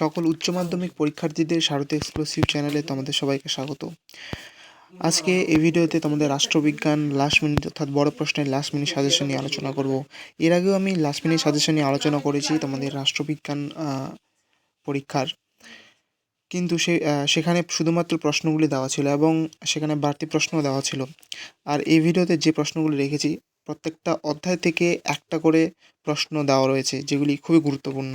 সকল উচ্চ মাধ্যমিক পরীক্ষার্থীদের স্বাগত এক্সক্লুসিভ চ্যানেলে তোমাদের সবাইকে স্বাগত। আজকে এই ভিডিওতে তোমাদের রাষ্ট্রবিজ্ঞান লাস্ট মিনিট অর্থাৎ বড় প্রশ্নের লাস্ট মিনিট সাজেশন নিয়ে আলোচনা করব। এর আগেও আমি লাস্ট মিনিট সাজেশন নিয়ে আলোচনা করেছি তোমাদের রাষ্ট্রবিজ্ঞান পরীক্ষার। কিন্তু সে সেখানে শুধুমাত্র প্রশ্নগুলি দেওয়া ছিল এবং সেখানে বাড়তি প্রশ্নও দেওয়া ছিল। আর এই ভিডিওতে যে প্রশ্নগুলি রেখেছি, প্রত্যেকটা অধ্যায় থেকে একটা করে প্রশ্ন দেওয়া রয়েছে, যেগুলি খুবই গুরুত্বপূর্ণ।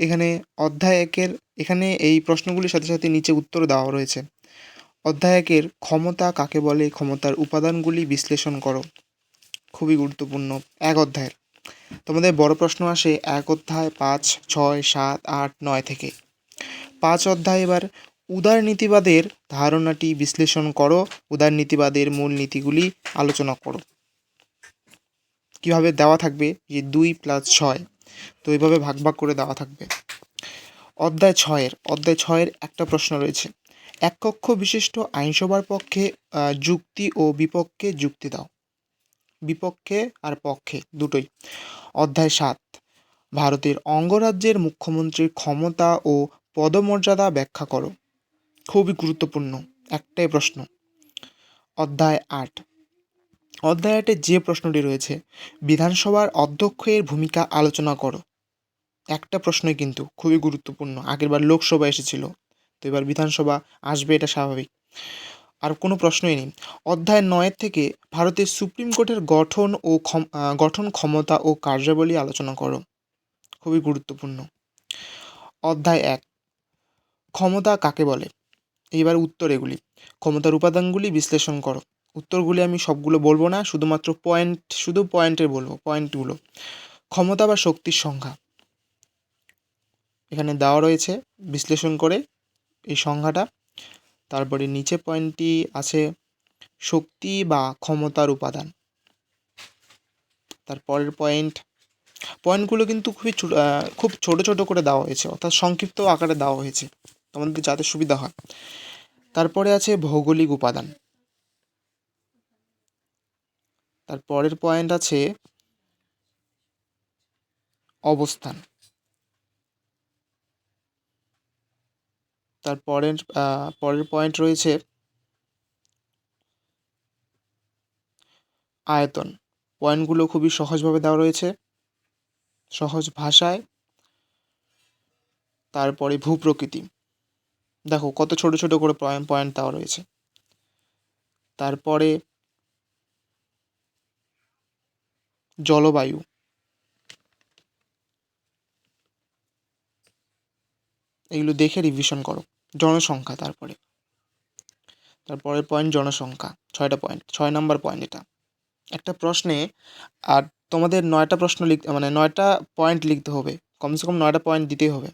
এখানে অধ্যায় একের এখানে এই প্রশ্নগুলির সাথে সাথে নিচে উত্তর দেওয়া রয়েছে। অধ্যায় একের ক্ষমতা কাকে বলে? ক্ষমতার উপাদানগুলি বিশ্লেষণ করো। খুবই গুরুত্বপূর্ণ। এক অধ্যায়ের। তোমাদের বড় প্রশ্ন আসে এক অধ্যায় পাঁচ, ছয়, সাত, আট, নয় থেকে। পাঁচ অধ্যায় এবার উদারনীতিবাদের ধারণাটি বিশ্লেষণ করো। উদারনীতিবাদের মূল নীতিগুলি আলোচনা করো। কীভাবে দেওয়া থাকবে? যে দুই প্লাস ছয়। তো এইভাবে ভাগ ভাগ করে দেওয়া থাকবে। অধ্যায় ছয়ের অধ্যায় ছয়ের একটা প্রশ্ন রয়েছে। এক কক্ষ বিশিষ্ট আইনসভার পক্ষে যুক্তি ও বিপক্ষে যুক্তি দাও। বিপক্ষে আর পক্ষে, দুটোই। অধ্যায় সাত, ভারতের অঙ্গরাজ্যের মুখ্যমন্ত্রীর ক্ষমতা ও পদমর্যাদা ব্যাখ্যা করো। খুবই গুরুত্বপূর্ণ, একটাই প্রশ্ন। অধ্যায় আট অধ্যায় আটে যে প্রশ্নটি রয়েছে, বিধানসভার অধ্যক্ষের ভূমিকা আলোচনা করো। একটা প্রশ্নই কিন্তু খুবই গুরুত্বপূর্ণ। আগেরবার লোকসভা এসেছিল, তো এবার বিধানসভা আসবে, এটা স্বাভাবিক। আর কোনো প্রশ্নই নেই। অধ্যায় নয়ের থেকে ভারতের সুপ্রিম কোর্টের গঠন ও গঠন ক্ষমতা ও কার্যাবলী আলোচনা করো। খুবই গুরুত্বপূর্ণ। অধ্যায় এক, ক্ষমতা কাকে বলে? এইবার উত্তর এগুলি। ক্ষমতার উপাদানগুলি বিশ্লেষণ করো। উত্তরগুলি আমি সবগুলো বলব না, শুধুমাত্র পয়েন্ট শুধু পয়েন্টের বলব পয়েন্টগুলো ক্ষমতা বা শক্তির সংখ্যা। এখানে দেওয়া রয়েছে বিশ্লেষণ করে এই সংখ্যাটা। তারপরে নিচে পয়েন্টটি আছে শক্তি বা ক্ষমতার উপাদান। তারপরের পয়েন্ট পয়েন্টগুলো কিন্তু খুবই খুব ছোট ছোট করে দেওয়া হয়েছে, অর্থাৎ সংক্ষিপ্ত আকারে দেওয়া হয়েছে, তোমাদের যাতে সুবিধা হয়। তারপরে আছে ভৌগোলিক উপাদান। তারপরের পয়েন্ট আছে অবস্থান। তারপরের আহ, পরের পয়েন্ট রয়েছে আয়তন। পয়েন্টগুলো খুবই সহজভাবে দেওয়া রয়েছে সহজ ভাষায়। তারপরে ভূপ্রকৃতি। দেখো কত ছোট ছোট করে পয়েন্ট দেওয়া রয়েছে। তারপরে জলবায়ু। এগুলো দেখে রিভিশন করো। জনসংখ্যা তারপরে। তারপরের পয়েন্ট জনসংখ্যা, ছয়টা পয়েন্ট ছয় নম্বর পয়েন্ট এটা। একটা প্রশ্নে, আর তোমাদের নয়টা প্রশ্ন লিখ মানে নয়টা পয়েন্ট লিখতে হবে। কমসে কম নয়টা পয়েন্ট দিতেই হবে।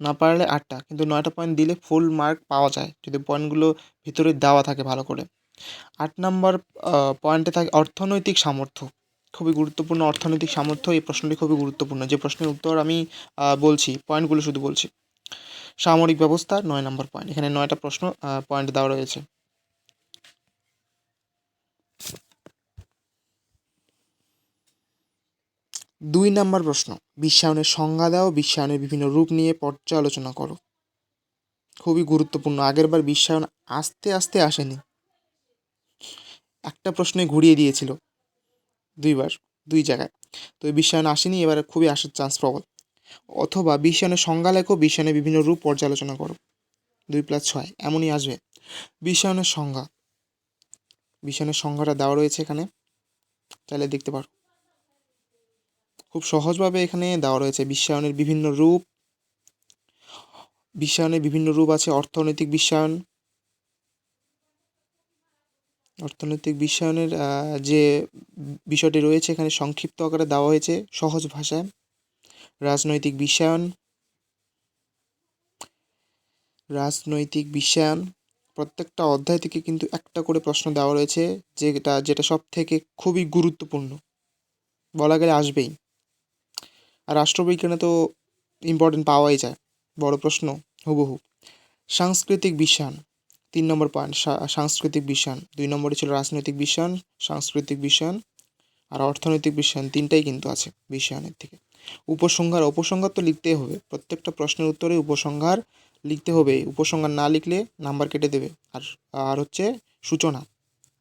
না পারলে আটটা, কিন্তু নয়টা পয়েন্ট দিলে ফুল মার্ক পাওয়া যায়। যদি পয়েন্টগুলো ভিতরে দেওয়া থাকে ভালো করে। আট নম্বর পয়েন্টে থাকে অর্থনৈতিক সামর্থ্য। খুবই গুরুত্বপূর্ণ অর্থনৈতিক সামর্থ্য, এই প্রশ্নটি খুবই গুরুত্বপূর্ণ। যে প্রশ্নের উত্তর আমি বলছি, পয়েন্টগুলো শুধু বলছি। সামরিক ব্যবস্থা, নয় নম্বর পয়েন্ট। এখানে নয়টা প্রশ্ন পয়েন্ট দেওয়া রয়েছে। দুই নম্বর প্রশ্ন, বিশ্বায়নের সংজ্ঞা দাও, বিশ্বায়নের বিভিন্ন রূপ নিয়ে পর্যালোচনা করো। খুবই গুরুত্বপূর্ণ। আগেরবার বিশ্বায়ন আস্তে আস্তে আসেনি। একটা প্রশ্নে ঘুরিয়ে দিয়েছিল। দুইবার, দুই জায়গায়। তো বিশ্বায়ন আসেনি, এবারে খুবই আসার চান্স প্রবল। অথবা বিশ্বায়নের সংজ্ঞা লেখো বিশ্বায়নের বিভিন্ন রূপ পর্যালোচনা করো দুই প্লাস ছয়, এমনই আসবে। বিশ্বায়নের সংজ্ঞা। বিশ্বায়নের সংজ্ঞাটা দেওয়া রয়েছে এখানে। চাইলে দেখতে পারো। খুব সহজভাবে এখানে দেওয়া রয়েছে বিশ্বায়নের বিভিন্ন রূপ। বিশ্বায়নের বিভিন্ন রূপ আছে, অর্থনৈতিক বিশ্বায়ন অর্থনৈতিক বিশ্বায়নের যে বিষয়টি রয়েছে এখানে সংক্ষিপ্ত আকারে দেওয়া হয়েছে সহজ ভাষায়। রাজনৈতিক বিশ্বায়ন রাজনৈতিক বিশ্বায়ন, প্রত্যেকটা অধ্যায় থেকে কিন্তু একটা করে প্রশ্ন দেওয়া রয়েছে যেটা যেটা সব থেকে খুবই গুরুত্বপূর্ণ। বলা গেলে আসবেই। আর রাষ্ট্রবিজ্ঞানে তো ইম্পর্টেন্ট পাওয়াই যায়। বড় প্রশ্ন, হুবহু। সাংস্কৃতিক বিশ্বায়ন তিন নম্বর পয়েন্ট সাংস্কৃতিক বিশ্বায়ন দুই নম্বরে ছিল রাজনৈতিক বিশ্বায়ন সাংস্কৃতিক বিশ্বায়ন আর অর্থনৈতিক বিশ্বায়ন তিনটাই কিন্তু আছে বিশ্বায়নের থেকে। উপসংহার উপসংহার তো লিখতেই হবে। প্রত্যেকটা প্রশ্নের উত্তরে উপসংহার লিখতে হবে। উপসংহার না লিখলে নাম্বার কেটে দেবে। আর আর হচ্ছে সূচনা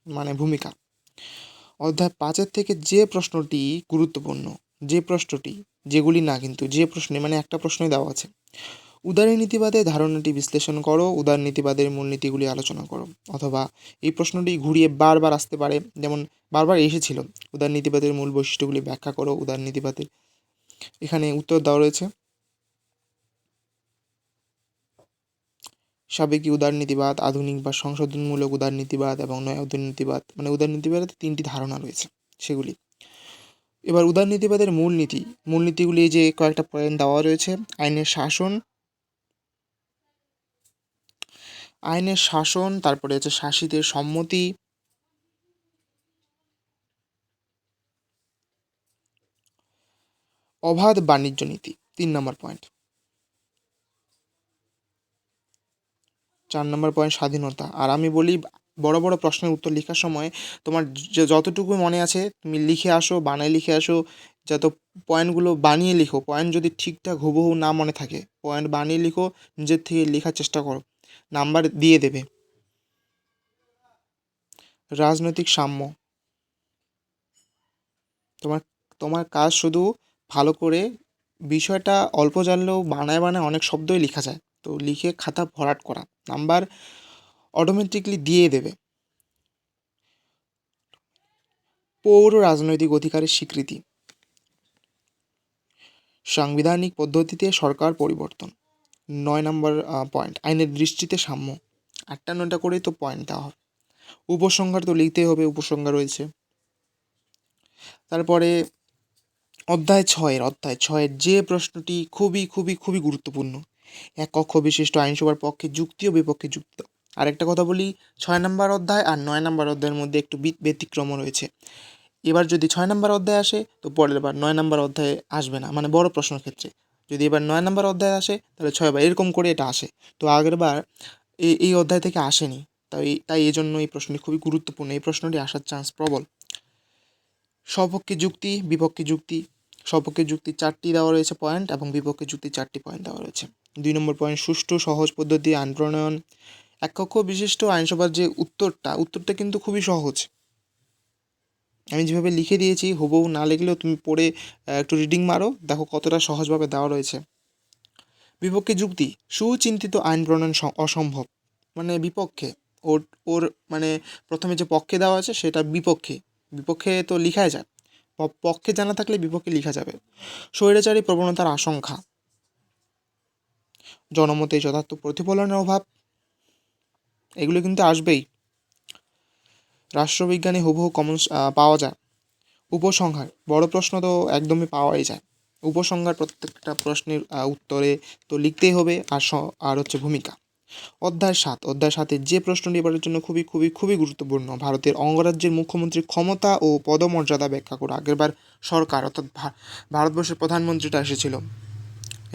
মানে ভূমিকা। অধ্যায় পাঁচের থেকে যে প্রশ্নটি গুরুত্বপূর্ণ, যে প্রশ্নটি, যেগুলি না কিন্তু, যে প্রশ্নে মানে একটা প্রশ্নই দেওয়া আছে। উদারনীতিবাদের ধারণাটি বিশ্লেষণ করো উদারনীতিবাদের মূলনীতিগুলি আলোচনা করো। অথবা এই প্রশ্নটি ঘুরিয়ে বারবার আসতে পারে, যেমন বারবার এসেছিল উদারনীতিবাদের মূল বৈশিষ্ট্যগুলি ব্যাখ্যা করো উদারনীতিবাদের এখানে উত্তর দেওয়া রয়েছে, সাবেকি উদারনীতিবাদ আধুনিক বা সংশোধনমূলক উদারনীতিবাদ এবং নয়া উদারনীতিবাদ মানে উদারনীতিবাদের তিনটি ধারণা রয়েছে সেগুলি। এবার উদারনীতিবাদের মূলনীতি, মূলনীতিগুলি যে কয়েকটা পয়েন্ট দেওয়া রয়েছে, আইনের শাসন আইনের শাসন, তারপরে হচ্ছে শাসিতের সম্মতি। অবাধ বাণিজ্য নীতি, তিন নম্বর পয়েন্ট চার নম্বর পয়েন্ট স্বাধীনতা। আর আমি বলি, বড় বড় প্রশ্নের উত্তর লেখার সময় তোমার যতটুকু মনে আছে, তুমি লিখে আসো, বানায় লিখে আসো, যত পয়েন্টগুলো বানিয়ে লিখো পয়েন্ট যদি ঠিকঠাক হুবহু না মনে থাকে পয়েন্ট বানিয়ে লিখো, নিজের থেকে লেখার চেষ্টা করো। নাম্বার দিয়ে দেবে। রাজনৈতিক সাম্য। তোমার তোমার কাজ শুধু ভালো করে বিষয়টা অল্প জানলেও বানায় বানায় অনেক শব্দই লেখা যায়। তো লিখে খাতা ভরাট করা। নাম্বার অটোমেটিকলি দিয়ে দেবে। পৌর রাজনৈতিক অধিকারের স্বীকৃতি। সাংবিধানিক পদ্ধতিতে সরকার পরিবর্তন। নয় নম্বর পয়েন্ট আইনের দৃষ্টিতে সাম্য। আটটা নয়টা করেই তো পয়েন্ট দেওয়া হবে। উপসংহার তো লিখতেই হবে, উপসংহার রয়েছে। তারপরে অধ্যায় ছয়ের অধ্যায় ছয়ের যে প্রশ্নটি খুবই খুবই খুবই গুরুত্বপূর্ণ। এক কক্ষ বিশিষ্ট আইনসভার পক্ষে যুক্তি ও বিপক্ষে যুক্তি। আরেকটা কথা বলি, ছয় নম্বর অধ্যায় আর নয় নম্বর অধ্যায়ের মধ্যে একটু ব্যতিক্রম রয়েছে। এবার যদি ছয় নম্বর অধ্যায় আসে, তো পরের বার নয় নম্বর অধ্যায়ে আসবে না মানে বড় প্রশ্ন ক্ষেত্রে যদি এবার নয় নম্বর অধ্যায় আসে, তাহলে ছয়বার এরকম করে এটা আসে। তো আগের বার এই এই অধ্যায় থেকে আসেনি। তাই তাই এই জন্য এই প্রশ্নটি খুবই গুরুত্বপূর্ণ। এই প্রশ্নটি আসার চান্স প্রবল। সপক্ষে যুক্তি, বিপক্ষে যুক্তি। সপক্ষে যুক্তি চারটি দেওয়া রয়েছে পয়েন্ট এবং বিপক্ষে যুক্তি চারটি পয়েন্ট দেওয়া রয়েছে। দুই নম্বর পয়েন্ট সুষ্ঠু, সহজ পদ্ধতি, আইন প্রণয়ন। এক কক্ষ বিশিষ্ট আইনসভার যে উত্তরটা উত্তরটা কিন্তু খুবই সহজ। আমি যেভাবে লিখে দিয়েছি, হুবহু না লিখলেও তুমি পড়ে একটু রিডিং মারো। দেখো কতটা সহজভাবে দেওয়া রয়েছে। বিপক্ষে যুক্তি, সুচিন্তিত আইন প্রণয়ন অসম্ভব। মানে বিপক্ষে, ওর ওর মানে প্রথমে যে পক্ষে দেওয়া আছে সেটা বিপক্ষে। বিপক্ষে তো লিখাই যায়। পক্ষে জানা থাকলে বিপক্ষে লিখা যাবে। স্বৈরাচারী প্রবণতার আশঙ্কা। জনমতে যথার্থ প্রতিফলনের অভাব। এগুলো কিন্তু আসবেই। রাষ্ট্রবিজ্ঞানে হুবহু কমন পাওয়া যায়। উপসংহার, বড় প্রশ্ন তো একদমই পাওয়াই যায়। উপসংহার প্রত্যেকটা প্রশ্নের উত্তরে তো লিখতেই হবে আর আর হচ্ছে ভূমিকা। অধ্যায় সাত, অধ্যায় সাতের যে প্রশ্নটি এবারের জন্য খুবই খুবই খুবই গুরুত্বপূর্ণ, ভারতের অঙ্গরাজ্যের মুখ্যমন্ত্রীর ক্ষমতা ও পদমর্যাদা ব্যাখ্যা করো। আগেরবার সরকার, অর্থাৎ ভারতবর্ষের প্রধানমন্ত্রীটা এসেছিল।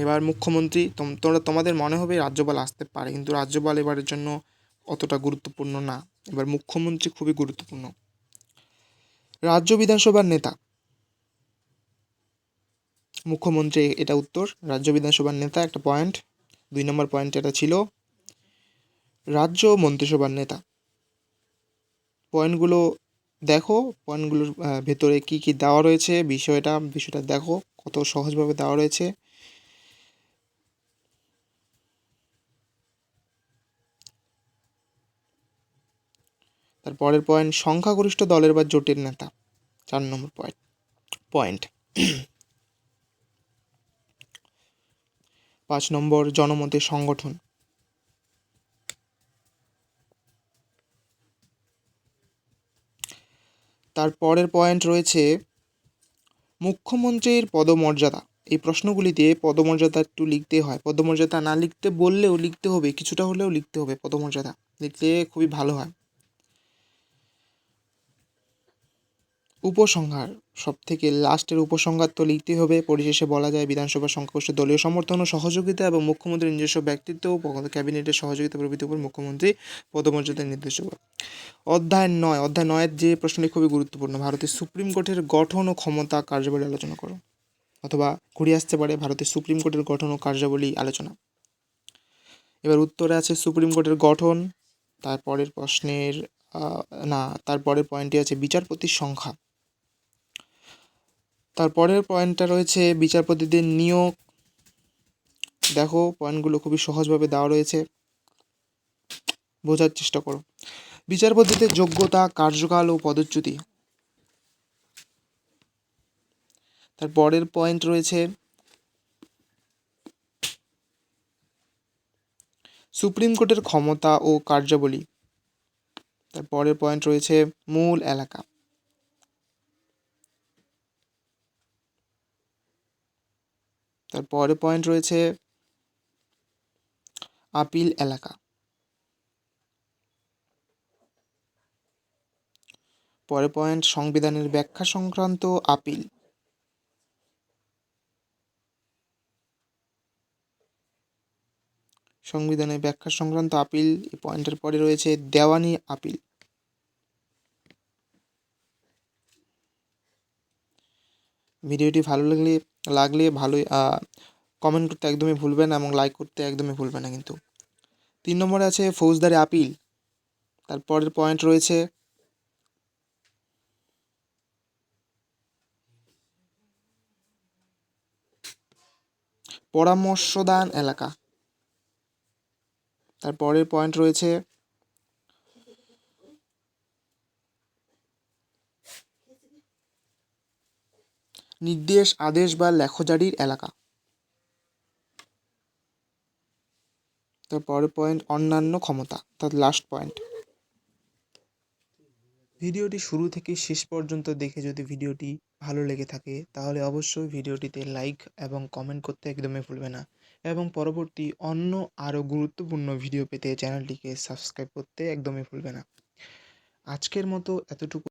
এবার মুখ্যমন্ত্রী তোমরা, তোমাদের মনে হবে রাজ্যপাল আসতে পারে, কিন্তু রাজ্যপাল এবারের জন্য অতটা গুরুত্বপূর্ণ না। এবার মুখ্যমন্ত্রী খুবই গুরুত্বপূর্ণ। রাজ্য বিধানসভার নেতা। মুখ্যমন্ত্রী এটা উত্তর। রাজ্য বিধানসভার নেতা একটা পয়েন্ট দুই নম্বর পয়েন্ট এটা ছিল। রাজ্য মন্ত্রিসভার নেতা। পয়েন্টগুলো দেখো। পয়েন্টগুলোর ভেতরে কি কি দেওয়া রয়েছে, বিষয়টা বিষয়টা দেখো। কত সহজভাবে দেওয়া রয়েছে। তার পরের পয়েন্ট সংখ্যাগরিষ্ঠ দলের বা জোটের নেতা। চার নম্বর পয়েন্ট পয়েন্ট পাঁচ নম্বর, জনমতের সংগঠন। তার পরের পয়েন্ট রয়েছে মুখ্যমন্ত্রীর পদমর্যাদা। এই প্রশ্নগুলিতে পদমর্যাদা একটু লিখতে হয়। পদমর্যাদা না লিখতে বললেও লিখতে হবে, কিছুটা হলেও লিখতে হবে পদমর্যাদা। লিখলে খুবই ভালো হয়। উপসংহার। সব থেকে লাস্টের উপসংহার তো লিখতেই হবে। পরিশেষে বলা যায় বিধানসভা সংখ্যাগরিষ্ঠ দলীয় সমর্থন ও সহযোগিতা এবং মুখ্যমন্ত্রীর নিজস্ব ব্যক্তিত্ব ও ক্যাবিনেটের সহযোগিতা প্রভৃতির উপর মুখ্যমন্ত্রী পদমর্যাদা নির্দেশ অধ্যায় নয়, অধ্যায় নয়ের যে প্রশ্নটি খুবই গুরুত্বপূর্ণ, ভারতের সুপ্রিম কোর্টের গঠন ও ক্ষমতা কার্যাবলী আলোচনা করো। অথবা ঘুরে আসতে পারে ভারতের সুপ্রিম কোর্টের গঠন ও কার্যাবলী আলোচনা। এবার উত্তরে আছে সুপ্রিম কোর্টের গঠন, তারপরের প্রশ্নের না, তারপরের পয়েন্টে আছে বিচারপতির সংখ্যা। তারপরের পয়েন্টটা রয়েছে বিচারপতিদের নিয়োগ। দেখো পয়েন্টগুলো খুবই সহজভাবে দেওয়া রয়েছে। বোঝার চেষ্টা করো। বিচারপতিদের যোগ্যতা, কার্যকাল ও পদচ্যুতি। তার পরের পয়েন্ট রয়েছে সুপ্রিম কোর্টের ক্ষমতা ও কার্যাবলী। তার পরের পয়েন্ট রয়েছে মূল এলাকা। তার পরের পয়েন্ট রয়েছে আপিল এলাকা। পরের পয়েন্ট সংবিধানের ব্যাখ্যা সংক্রান্ত আপিল। সংবিধানের ব্যাখ্যা সংক্রান্ত আপিল, এই পয়েন্টের পরে রয়েছে দেওয়ানি আপিল। ভিডিওটি ভালো লাগলে লাগলে ভালোই কমেন্ট করতে একদমই ভুলবে না এবং লাইক করতে একদমই ভুলবে না কিন্তু। তিন নম্বরে আছে ফৌজদারি আপিল। তারপরের পয়েন্ট রয়েছে পরামর্শদান এলাকা। তারপরের পয়েন্ট রয়েছে নির্দেশ, আদেশ বা লেখজারির এলাকা। তারপরের পয়েন্ট, অন্যান্য ক্ষমতা, তার লাস্ট পয়েন্ট ভিডিওটি শুরু থেকে শেষ পর্যন্ত দেখে যদি ভিডিওটি ভালো লেগে থাকে, তাহলে অবশ্যই ভিডিওটিতে লাইক এবং কমেন্ট করতে একদমই ভুলবে না। এবং পরবর্তী অন্য আরও গুরুত্বপূর্ণ ভিডিও পেতে চ্যানেলটিকে সাবস্ক্রাইব করতে একদমই ভুলবে না। আজকের মতো এতটুকু।